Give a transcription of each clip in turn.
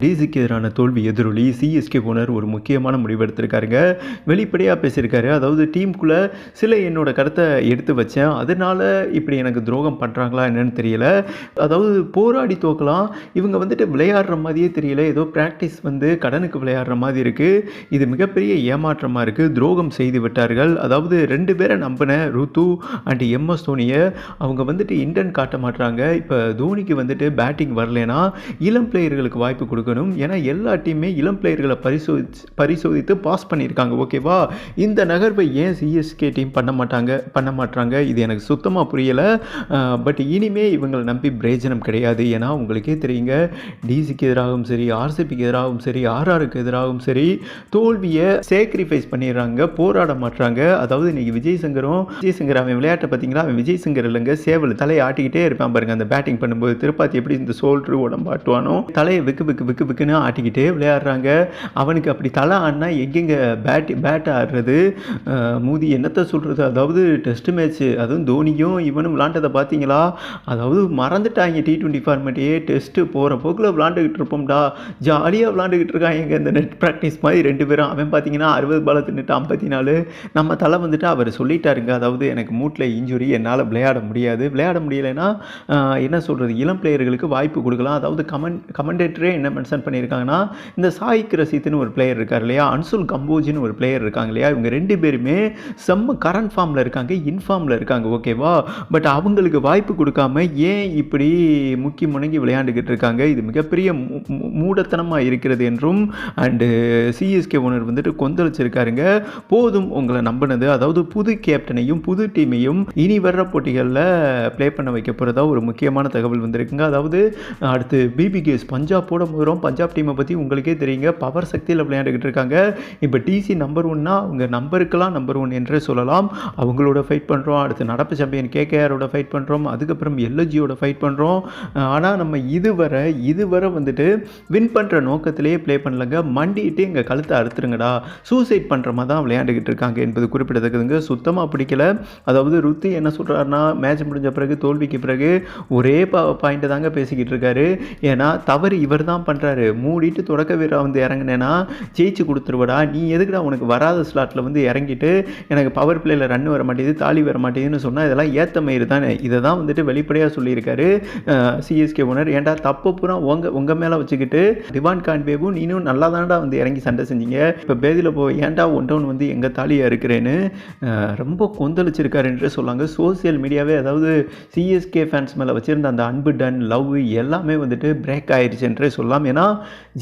டிசிக்கு எதிரான தோல்வி எதிரொலி சிஎஸ்கே ஓனர் ஒரு முக்கியமான முடிவு எடுத்திருக்காருங்க. வெளிப்படையாக பேசியிருக்காரு. அதாவது டீமுக்குள்ளே சில என்னோட கருத்தை எடுத்து வச்சேன். அதனால இப்படி எனக்கு துரோகம் பண்ணுறாங்களா என்னன்னு தெரியல. அதாவது போராடி தோக்கலாம். இவங்க வந்துட்டு விளையாடுற மாதிரியே தெரியல. ஏதோ ப்ராக்டிஸ் வந்து கடனுக்கு விளையாடுற மாதிரி இருக்குது இது மிகப்பெரிய ஏமாற்றமாக இருக்குது துரோகம் செய்து விட்டார்கள். அதாவது ரெண்டு பேரை நம்பின ருத்து அண்ட் எம்எஸ் தோனியை அவங்க வந்துட்டு இண்டன் காட்ட மாட்டுறாங்க இப்போ தோனிக்கு வந்துட்டு பேட்டிங் வரலனா இளம் பிளேயர்களுக்கு வாய்ப்பு கொடுக்கணும். ஏன்னா எல்லா டீமே இளம் பிளேயர்களை பரிசோதி பரிசோதித்து பாஸ் பண்ணியிருக்காங்க. ஓகேவா இந்த நகர்வை ஏன் சிஎஸ்கே டீம் பண்ண மாட்டாங்க பண்ண மாட்டாங்க இது எனக்கு சுத்தமாக புரியலை. பட் இனிமே இவங்களை நம்பி பிரயோஜனம் கிடையாது. ஏன்னா உங்களுக்கே தெரியுங்க. டிசிக்கு எதிராகவும் சரி ஆர்சிபிக்கு எதிராகவும் சரி ஆர்ஆருக்கு எதிராகவும் சரி தோல்வியை சேக்ரிஃபைஸ் பண்ணிடுறாங்க போராட மாட்றாங்க. அதாவது இன்றைக்கி விஜய் சங்கரும் விஜய் சங்கர் அவன் விளையாட்டை பார்த்தீங்களா? அவன் விஜய் சங்கர் இல்லைங்க. சேவல் தலையை ஆட்டிக்கிட்டே இருப்பான் பாருங்க. அந்த பேட்டிங் பண்ணும்போது திருப்பாத்தி எப்படி இந்த சோல்ட்ரு உடம்பாட்டுவானோ தலையை விக்கு விக்கு பிக்கு பிக்குன்னு ஆட்டிக்கிட்டே விளையாடுறாங்க. அவனுக்கு அப்படி தலை ஆடினா எங்கெங்கே பேட் பேட் ஆடுறது? மூதி என்னத்தை சொல்கிறது அதாவது டெஸ்ட் மேட்ச்சு அதுவும் தோனியும் இவனும் விளாண்டதை பார்த்தீங்களா? அதாவது மறந்துட்டாங்க டி டுவெண்ட்டி ஃபார்மேட்டையே டெஸ்ட்டு போகிற போக்கில் விளாண்டுக்கிட்டு இருப்போம்டா. ஜாலியாக விளாண்டுக்கிட்டு இருக்காங்க இந்த நெட் ப்ராக்டிஸ் மாதிரி ரெண்டு பேரும். அவன் பார்த்தீங்கன்னா அறுபது பால தின்னுட்டு ஐம்பத்தி நாலு. நம்ம தலை வந்துட்டு அவர் சொல்லிட்டாருங்க. அதாவது எனக்கு மூட்டில் இன்ஜுரி என்னால் விளையாட முடியாது. விளையாட முடியலைன்னா என்ன சொல்கிறது இளம் பிளேயர்களுக்கு வாய்ப்பு கொடுக்கலாம். அதாவது கமெண்ட் கமெண்டேட்டரே என்ன மென்ஷன் பண்ணியிருக்காங்கன்னா இந்த சாயிக் ரசீத்னு ஒரு பிளேயர் இருக்கார் இல்லையா அன்சுல் கம்போஜின்னு ஒரு பிளேயர் இருக்காங்க இல்லையா இவங்க ரெண்டு பேருமே செம்ம கரண்ட் ஃபார்மில் இருக்காங்க இன்ஃபார்மில் இருக்காங்க ஓகேவா பட் அவங்களுக்கு வாய்ப்பு கொடுக்காம ஏன் இப்படி முக்கி முணங்கி விளையாண்டுக்கிட்டு இருக்காங்க? இது மிகப்பெரிய மூ- மூடத்தனமாக இருக்கிறது என்றும் அண்டு சிஎஸ்கே ஓனர் வந்துட்டு கொந்தளிச்சிருக்காருங்க. போதும் உங்களை நம்பினது. அதாவது புது கேப்டனையும் புது டீமையும் இனி வர்ற போட்டிகளில் ப்ளே பண்ண வைக்க போகிறதா ஒரு முக்கியமான தகவல் வந்திருக்குங்க. அதாவது அடுத்து பிபிகேஸ் பஞ்சாப்போட முதலும் பஞ்சாப் டீமை பற்றி உங்களுக்கே தெரியுங்க. பவர் சக்தியில் விளையாண்டுக்கிட்டு இருக்காங்க. இப்போ டிசி நம்பர் ஒன்னா அவங்க நம்பருக்கெல்லாம் நம்பர் ஒன் என்றே சொல்லலாம். அவங்களோட ஃபைட் பண்ணுறோம் அடுத்து நடப்பு சாம்பியன் கேகேஆரோட ஃபைட் பண்ணுறோம் அதுக்கப்புறம் எல்ஜியோட ஃபைட் பண்ணுறோம் ஆனால் நம்ம இதுவரை இதுவரை வந்துட்டு வின் பண்ணுற நோக்கத்திலேயே ப்ளே பண்ணலங்க. மண்டிட்டு எங்கள் கழுத்தை அறுத்துருங்கடா. சூசைட் பண்ணுற மாதிரி தான் விளையாண்டுக்கிட்டு இருக்காங்க என்பது குறிப்பிடத்தக்கதுங்க. சுத்தமாக பிடிக்கல. அதாவது ருத்தி என்ன சொல்கிறாருன்னா மேட்ச் முடிஞ்ச பிறகு தோல்விக்கு பிறகு ஒரே பா பாயிண்ட்டை தாங்க பேசிக்கிட்டு இருக்காரு. ஏன்னா தவறு இவர் தான் பண்ணுற பண்ணுறாரு மூடிட்டு தொடக்க வீரா வந்து இறங்குனேன்னா ஜெயிச்சு கொடுத்துருவடா. நீ எதுக்குடா உனக்கு வராத ஸ்லாட்டில் வந்து இறங்கிட்டு எனக்கு பவர் பிளேயில் ரன் வர மாட்டேங்குது தாலி வர மாட்டேங்குதுன்னு சொன்னால் இதெல்லாம் ஏற்ற மயிறு தானே. இதை தான் வந்துட்டு வெளிப்படையாக சொல்லியிருக்காரு சிஎஸ்கே ஓனர் ஏன்டா தப்பு பூரா உங்கள் உங்கள் மேலே வச்சுக்கிட்டு டிவான் கான்பேவும் நீனும் நல்லா தானடா வந்து இறங்கி சண்டை செஞ்சீங்க. இப்போ பேதியில் போ ஏன்டா ஒன் டவுன் வந்து எங்கள் தாலியாக இருக்கிறேன்னு ரொம்ப கொந்தளிச்சிருக்காரு என்று சொல்லாங்க. சோசியல் மீடியாவே அதாவது சிஎஸ்கே ஃபேன்ஸ் மேலே வச்சுருந்த அந்த அன்பு டன் லவ் எல்லாமே வந்துட்டு பிரேக் ஆயிடுச்சுன்றே சொல்லலாம் ஏன்னா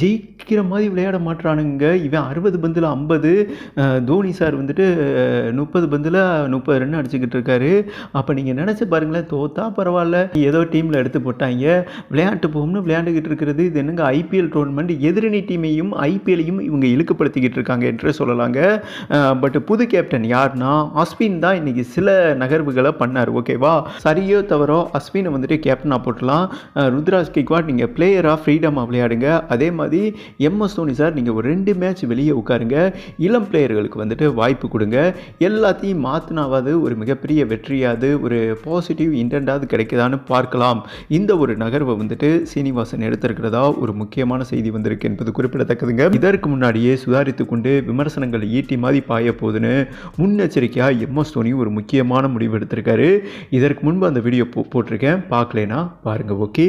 ஜெயிக்கிற மாதிரி விளையாட மாட்றானுங்க. இவன் அறுபது பந்தில் ஐம்பது தோனி சார் வந்துட்டு முப்பது பந்தில் முப்பது ரன் அடிச்சுக்கிட்டு இருக்காரு. அப்போ நீங்கள் நினச்சி பாருங்களேன் தோத்தா பரவாயில்ல. ஏதோ டீமில் எடுத்து போட்டாங்க. விளையாட்டு போகும்னு விளையாண்டுக்கிட்டு இருக்கிறது இது என்னங்க ஐபிஎல் டோர்னமெண்ட் எதிரணி டீமையும் ஐபிஎல்லையும் இவங்க இழுக்கப்படுத்திக்கிட்டு இருக்காங்க என்று சொல்லலாங்க. பட் புது கேப்டன் யாருன்னா அஸ்வின் தான் இன்றைக்கி சில நகர்வுகளை பண்ணார். ஓகேவா? சரியோ தவறோ அஸ்வினை வந்துட்டு கேப்டனாக போட்டலாம். ருத்ராஜ் கேக்வாட் நீங்கள் பிளேயராக ஃப்ரீடமாக விளையாடுங்க. அதே மாதிரி எம்எஸ் தோனி சார் நீங்கள் ஒரு ரெண்டு மேட்ச் வெளியே உட்காருங்க. இளம் பிளேயர்களுக்கு வந்துட்டு வாய்ப்பு கொடுங்க. எல்லாத்தையும் மாற்றினாவது ஒரு மிகப்பெரிய வெற்றியாது ஒரு பாசிட்டிவ் இன்டென்டாவது கிடைக்குதான்னு பார்க்கலாம். இந்த ஒரு நகர்வை வந்துட்டு சீனிவாசன் எடுத்திருக்கிறதா ஒரு முக்கியமான செய்தி வந்திருக்கு என்பது குறிப்பிடத்தக்கதுங்க. இதற்கு முன்னாடியே சுதாரித்து கொண்டு விமர்சனங்கள் ஈட்டி மாதிரி பாய போகுதுன்னு முன்னெச்சரிக்கையாக எம்எஸ் தோனி ஒரு முக்கியமான முடிவு எடுத்திருக்காரு. இதற்கு முன்பு அந்த வீடியோ போ போட்டிருக்கேன். பார்க்கலேனா பாருங்கள் ஓகே